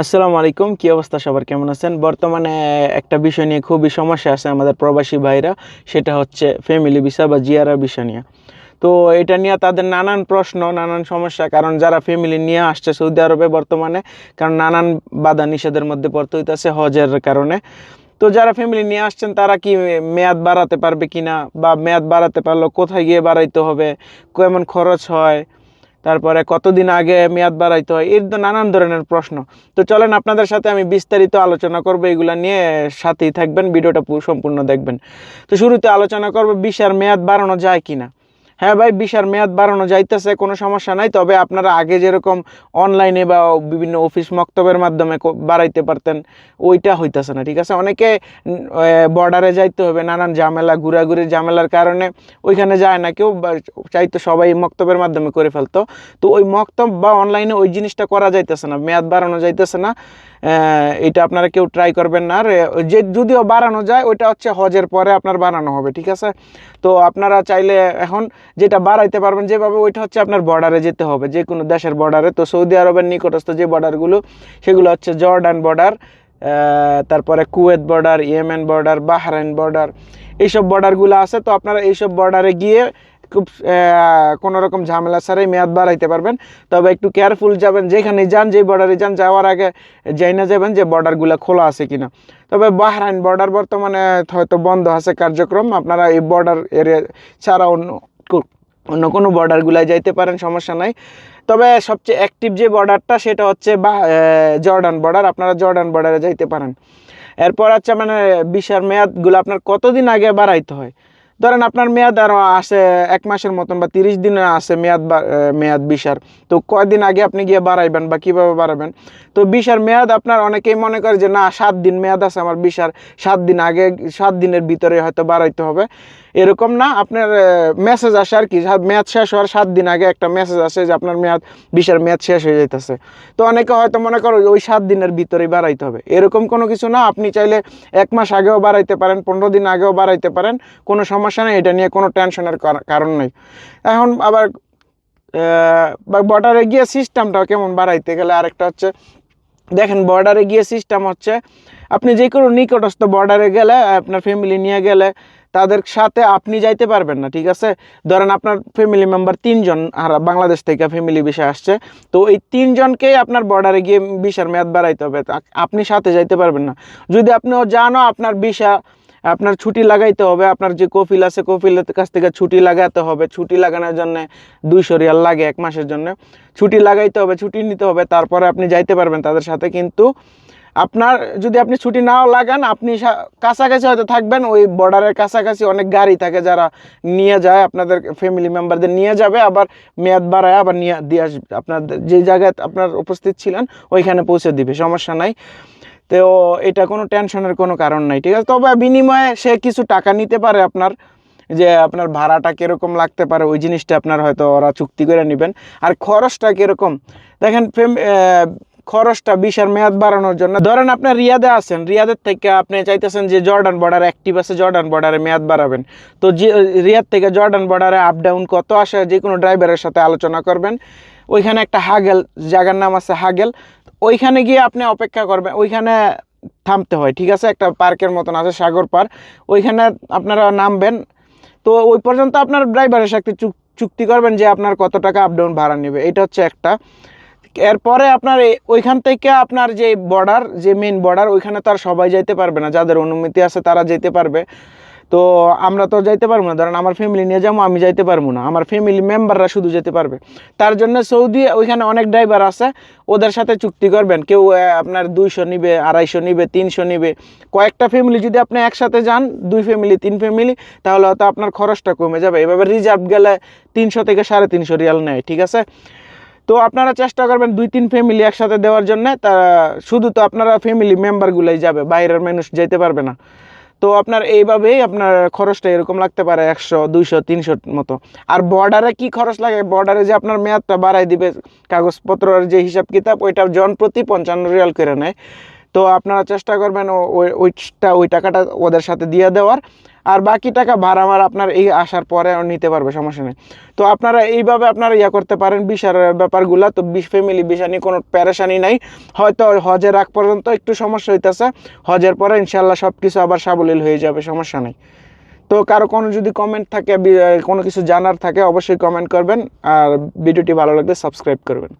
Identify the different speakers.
Speaker 1: আসসালামু আলাইকুম, কি অবস্থা সবার? কেমন আছেন? বর্তমানে একটা বিষয় নিয়ে খুবই সমস্যা আছে আমাদের প্রবাসী ভাইরা, সেটা হচ্ছে ফ্যামিলি ভিসা বা জিয়ারা ভিসা নিয়ে। তো এটা নিয়ে তাদের নানান প্রশ্ন, নানান সমস্যা, কারণ যারা ফ্যামিলি নিয়ে আসছে সৌদি আরবে বর্তমানে, কারণ নানান বাধা নিষেধের মধ্যে পড়তে হইতেছে হজের কারণে। তো যারা ফ্যামিলি নিয়ে আসছেন, তারা কি মেয়াদ বাড়াতে পারবে কিনা বা মেয়াদ বাড়াতে পারল কোথায় গিয়ে বাড়াইতে হবে, কেমন খরচ হয় তারপরে কতদিন আগে মেয়াদ বাড়াইতে হয়, এর তো নানান ধরনের প্রশ্ন। তো চলেন আপনাদের সাথে আমি বিস্তারিত আলোচনা করব, এগুলো নিয়ে সাথেই থাকবেন, ভিডিওটা সম্পূর্ণ দেখবেন। তো শুরুতে আলোচনা করব বিশার মেয়াদ বাড়ানো যায় কিনা। হ্যাঁ ভাই, বিশার মেয়াদ বাড়ানো যাইতেছে, কোনো সমস্যা নাই। তবে আপনারা আগে যেরকম অনলাইনে বা বিভিন্ন অফিস মক্তবের মাধ্যমে বাড়াইতে পারতেন, ওইটা হইতেছে না, ঠিক আছে? অনেকে বর্ডারে যাইতে হবে, নানান ঝামেলা ঘোরাঘুরির ঝামেলার কারণে ওইখানে যায় না, কেউ চাইতো সবাই মক্তবের মাধ্যমে করে ফেলতো। তো ওই মক্তব বা অনলাইনে ওই জিনিসটা করা যাইতেছে না, মেয়াদ বাড়ানো যাইতেছে না। এটা আপনারা কেউ ট্রাই করবেন না। আর যে যদিও বাড়ানো যায়, ওইটা হচ্ছে হজের পরে আপনার বাড়ানো হবে, ঠিক আছে? তো আপনারা চাইলে এখন যেটা বাড়াইতে পারবেন যেভাবে, ওইটা হচ্ছে আপনার বর্ডারে যেতে হবে, যে কোনো দেশের বর্ডারে তো সৌদি আরবের নিকটস্থ যে বর্ডারগুলো সেগুলো হচ্ছে জর্ডান বর্ডার তারপরে Kuwait border Yemen border Bahrain border এইসব বর্ডারগুলো আছে। তো আপনারা এইসব বর্ডারে গিয়ে খুব কোনো রকম ঝামেলা ছাড়াই মেয়াদ বাড়াইতে পারবেন। তবে একটু কেয়ারফুল যাবেন, যেখানে যান যেই বর্ডারে যান, যাওয়ার আগে যাই না যাবেন যে বর্ডারগুলো খোলা আছে কিনা। তবে বাহরাইন বর্ডার বর্তমানে হয়তো বন্ধ আছে কার্যক্রম। আপনারা এই বর্ডার এরিয়া ছাড়া অন্য অন্য কোনো বর্ডারগুলায় যাইতে পারেন, সমস্যা নাই। তবে সবচেয়ে অ্যাক্টিভ যে বর্ডারটা সেটা হচ্ছে বা জর্ডান বর্ডার আপনারা জর্ডান বর্ডারে যাইতে পারেন। এরপর হচ্ছে মানে বিশার মেয়াদগুলো আপনার কতদিন আগে বাড়াইতে হয়? ধরেন আপনার মেয়াদ আরও আসে এক মাসের মতন বা তিরিশ দিনে আসে মেয়াদ মেয়াদ বিশার তো কয়দিন আগে আপনি গিয়ে বাড়াইবেন বা কীভাবে বাড়াবেন? তো বিশার মেয়াদ আপনার অনেকেই মনে করে যে, না, সাত দিন মেয়াদ আছে আমার বিশার সাত দিন আগে, সাত দিনের ভিতরে হয়তো বাড়াইতে হবে। এরকম না, আপনার মেসেজ আসে আর কি মেয়াদ শেষ হওয়ার সাত দিন আগে একটা মেসেজ আসে যে আপনার মেয়াদ বিশার মেয়াদ শেষ হয়ে যাইতেছে। তো অনেকে হয়তো মনে করো ওই সাত দিনের ভিতরেই বাড়াইতে হবে। এরকম কোনো কিছু না, আপনি চাইলে এক মাস আগেও বাড়াইতে পারেন, পনেরো দিন আগেও বাড়াইতে পারেন, কোনো সমস্যা নেই, এটা নিয়ে কোনো টেনশনের কার- কারণ নেই। এখন আবার বা বর্ডারে গিয়ে সিস্টেমটা কেমন বাড়াইতে গেলে আরেকটা হচ্ছে, দেখেন বর্ডারে গিয়ে সিস্টেম হচ্ছে, আপনি যে কোনো নিকটস্থ বর্ডারে গেলে, আপনার ফ্যামিলি নিয়ে গেলে তাদের সাথে আপনি যাইতে পারবেন না, ঠিক আছে? ধরেন আপনার ফ্যামিলি মেম্বার তিনজন বাংলাদেশ থেকে ফ্যামিলি বিষয় আসছে, তো এই তিনজনকেই আপনার বর্ডারে গিয়ে ভিসার মেয়াদ বাড়াইতে হবে। আপনি সাথে যাইতে পারবেন না। যদি আপনিও জানো আপনার ভিসা আপনার ছুটি লাগাইতে হবে, আপনার যে কফিল আছে কফিলের কাছ থেকে ছুটি লাগাতে হবে, ছুটি লাগানোর জন্য দুইশো রিয়াল লাগে এক মাসের জন্য। ছুটি লাগাইতে হবে, ছুটি নিতে হবে, তারপরে আপনি যাইতে পারবেন তাদের সাথে, কিন্তু আপনার যদি আপনি ছুটি নাও লাগান, আপনি কাছাকাছি হয়তো থাকবেন, ওই বর্ডারের কাছাকাছি অনেক গাড়ি থাকে যারা নিয়ে যায়, আপনাদের ফ্যামিলি মেম্বারদের নিয়ে যাবে, আবার মেয়াদ বাড়ায় আবার নিয়ে দিয়ে আসবে আপনার যে জায়গায় আপনার উপস্থিত ছিলেন, ওইখানে পৌঁছে দিবে, সমস্যা নাই। তো এটা কোনো টেনশনের কোনো কারণ নাই, ঠিক আছে? তবে বিনিময়ে সে কিছু টাকা নিতে পারে আপনার, যে আপনার ভাড়াটা কীরকম লাগতে পারে, ওই জিনিসটা আপনার হয়তো ওরা চুক্তি করে নেবেন। আর খরচটা কীরকম? দেখেন খরচটা বিশার মেয়াদ বাড়ানোর জন্য। ধরেন আপনি রিয়াদে আছেন, রিয়াদের থেকে আপনি চাইতেছেন যে জর্ডান বর্ডার অ্যাক্টিভ আছে জর্ডান বর্ডারে মেয়াদ বাড়াবেন। তো যে রিয়াদ থেকে জর্ডান বর্ডারে আপ ডাউন কত আসে যে কোনো ড্রাইভারের সাথে আলোচনা করবেন। ওইখানে একটা হাগেল জায়গার নাম আছে হাগেল ওইখানে গিয়ে আপনি অপেক্ষা করবেন, ওইখানে থামতে হয়, ঠিক আছে? একটা পার্কের মতন আছে, সাগর পার্ক ওইখানে আপনারা নামবেন। তো ওই পর্যন্ত আপনার ড্রাইভারের সাথে চুক- চুক্তি করবেন যে আপনার কত টাকা আপ ডাউন ভাড়া নেবে। এটা হচ্ছে একটা। এরপরে আপনার ওইখান থেকে আপনার যে বর্ডার যে মেন বর্ডার ওইখানে তো আর সবাই যাইতে পারবে না। যাদের অনুমতি আছে তারা যেতে পারবে। তো আমরা তো যাইতে পারব না। ধরেন আমার ফ্যামিলি নিয়ে যাব, আমি যাইতে পারব না। আমার ফ্যামিলি মেম্বাররা শুধু যেতে পারবে। তার জন্য সৌদি, ওইখানে অনেক ড্রাইভার আছে। ওদের সাথে চুক্তি করবেন। কেউ আপনার দুইশো নিবে, আড়াইশো নিবে, তিনশো নিবে। কয়েকটা ফ্যামিলি যদি আপনি একসাথে যান, দুই ফ্যামিলি তিন ফ্যামিলি তাহলে হয়তো আপনার খরচটা কমে যাবে। এভাবে রিজার্ভ গেলে তিনশো থেকে সাড়ে তিনশো রিয়াল নেয়, ঠিক আছে? তো আপনারা চেষ্টা করবেন দুই তিন ফ্যামিলি একসাথে দেওয়ার জন্য। তা শুধু তো আপনারা ফ্যামিলি মেম্বারগুলোই যাবে, বাইরের মানুষ যেতে পারবে না। তো আপনার এইভাবেই আপনার খরচটা এরকম লাগতে পারে, একশো, দুইশো, তিনশো মতো। আর বর্ডারে কি খরচ লাগে? বর্ডারে যে আপনার মেয়াদটা বাড়াই দিবে কাগজপত্রের যে হিসাব কিতাব ওইটা জন প্রতি পঞ্চান্ন রিয়াল করে নেয়। তো আপনারা চেষ্টা করবেন ওইটা, ওই টাকাটা ওদের সাথে দিয়ে দেওয়ার। আর বাকি টাকা ভাড়া মারা আপনার এই আসার পরে নিতে পারবে, সমস্যা নেই। তো আপনারা এইভাবে আপনারা ইয়া করতে পারেন বিশার ব্যাপারগুলা, তো ফ্যামিলি বিষয় নিয়ে কোনো প্যারেশানি নাই। হয়তো হজের আগ পর্যন্ত একটু সমস্যা হইতেছে, হজের পরে ইনশাল্লাহ সব কিছু আবার সাবলীল হয়ে যাবে, সমস্যা নেই। তো কারও কোনো যদি কমেন্ট থাকে কোনো কিছু জানার থাকে, অবশ্যই কমেন্ট করবেন, আর ভিডিওটি ভালো লাগলে সাবস্ক্রাইব করবেন।